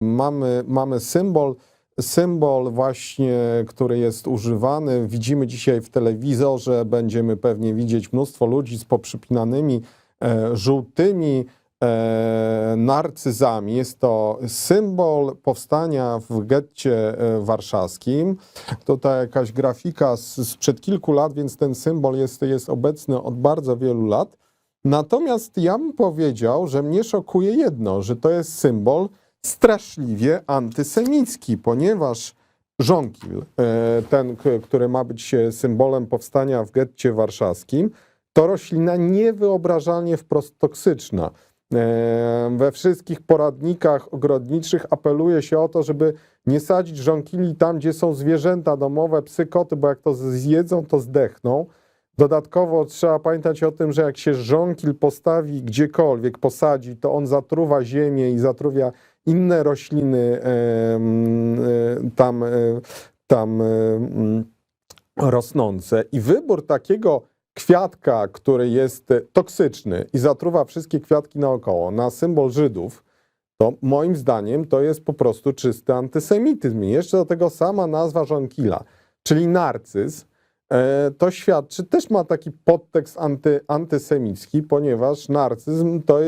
Mamy, mamy symbol, symbol właśnie, który jest używany. Widzimy dzisiaj w telewizorze, będziemy pewnie widzieć mnóstwo ludzi z poprzypinanymi e, żółtymi e, narcyzami. Jest to symbol powstania w getcie e, warszawskim. Tutaj jakaś grafika sprzed kilku lat, więc ten symbol jest, jest obecny od bardzo wielu lat. Natomiast ja bym powiedział, że mnie szokuje jedno, że to jest symbol straszliwie antysemicki, ponieważ żonkil, e, ten, który ma być e, symbolem powstania w getcie warszawskim, to roślina niewyobrażalnie wprost toksyczna. E, We wszystkich poradnikach ogrodniczych apeluje się o to, żeby nie sadzić żonkili tam, gdzie są zwierzęta domowe, psy, koty, bo jak to zjedzą, to zdechną. Dodatkowo trzeba pamiętać o tym, że jak się żonkil postawi gdziekolwiek, posadzi, to on zatruwa ziemię i zatruwia inne rośliny e, tam, e, tam e, mm, rosnące. I wybór takiego kwiatka, który jest toksyczny i zatruwa wszystkie kwiatki naokoło, na symbol Żydów, to moim zdaniem to jest po prostu czysty antysemityzm. I jeszcze do tego sama nazwa żonkila, czyli narcyz, to świadczy, też ma taki podtekst anty, antysemicki, ponieważ narcyzm to,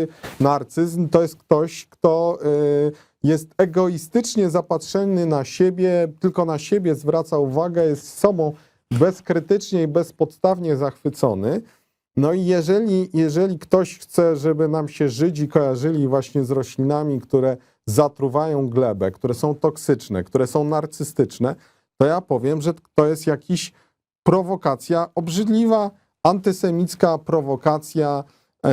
narcyzm to jest ktoś, kto e, jest egoistycznie zapatrzony na siebie, tylko na siebie zwraca uwagę, jest sobą bezkrytycznie i bezpodstawnie zachwycony. No i jeżeli, jeżeli ktoś chce, żeby nam się Żydzi kojarzyli właśnie z roślinami, które zatruwają glebę, które są toksyczne, które są narcystyczne, to ja powiem, że to jest jakiś prowokacja, obrzydliwa, antysemicka prowokacja, e,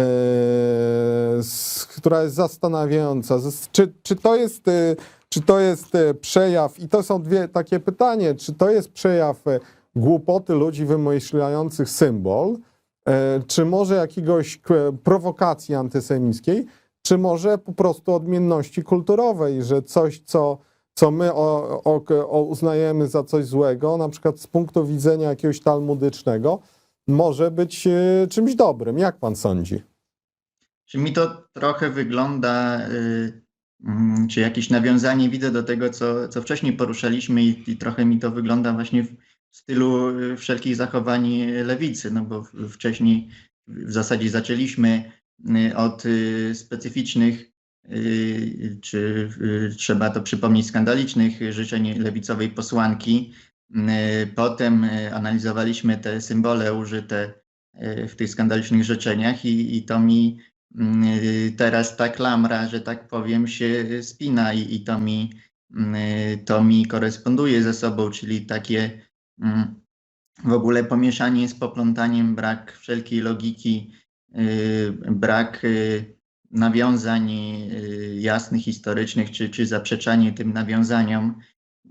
s- która jest zastanawiająca. Zas- Czy, czy, to jest, e, czy to jest e, przejaw, i to są dwie takie pytanie, czy to jest przejaw e, głupoty ludzi wymyślających symbol, e, czy może jakiegoś prowokacji antysemickiej, czy może po prostu odmienności kulturowej, że coś, co, co my o, o, o uznajemy za coś złego, na przykład z punktu widzenia jakiegoś talmudycznego, może być e, czymś dobrym. Jak pan sądzi? Czy mi to trochę wygląda, y, mm, czy jakieś nawiązanie widzę do tego, co, co wcześniej poruszaliśmy i, i trochę mi to wygląda właśnie w stylu y, wszelkich zachowań lewicy, no bo wcześniej w zasadzie zaczęliśmy od specyficznych, czy y, trzeba to przypomnieć, skandalicznych życzeń lewicowej posłanki. Y, Potem y, analizowaliśmy te symbole użyte w tych skandalicznych życzeniach i, i to mi teraz ta klamra, że tak powiem, się spina i, i to, mi, to mi koresponduje ze sobą, czyli takie mm, w ogóle pomieszanie z poplątaniem, brak wszelkiej logiki, brak nawiązań y, jasnych, historycznych, czy, czy zaprzeczanie tym nawiązaniom.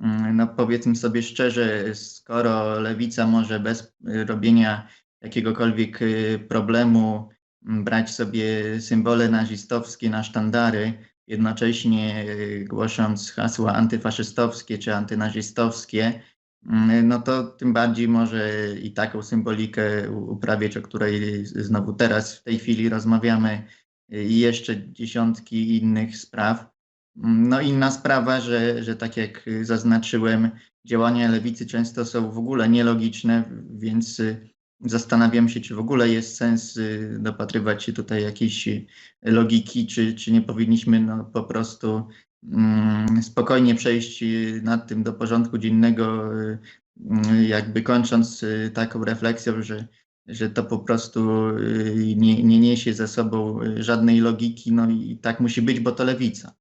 Mm, No powiedzmy sobie szczerze, skoro lewica może bez y, robienia jakiegokolwiek y, problemu m, brać sobie symbole nazistowskie na sztandary, jednocześnie głosząc hasła antyfaszystowskie czy antynazistowskie, mm, no to tym bardziej może i taką symbolikę uprawiać, o której znowu teraz w tej chwili rozmawiamy, i jeszcze dziesiątki innych spraw. No inna sprawa, że, że tak jak zaznaczyłem, działania lewicy często są w ogóle nielogiczne, więc y, Zastanawiam się, czy w ogóle jest sens y, dopatrywać się tutaj jakiejś logiki, czy, czy nie powinniśmy no, po prostu mm, spokojnie przejść y, nad tym do porządku dziennego, jakby kończąc taką refleksją, że, że to po prostu y, nie, nie niesie ze sobą y, żadnej logiki, no i tak musi być, bo to lewica.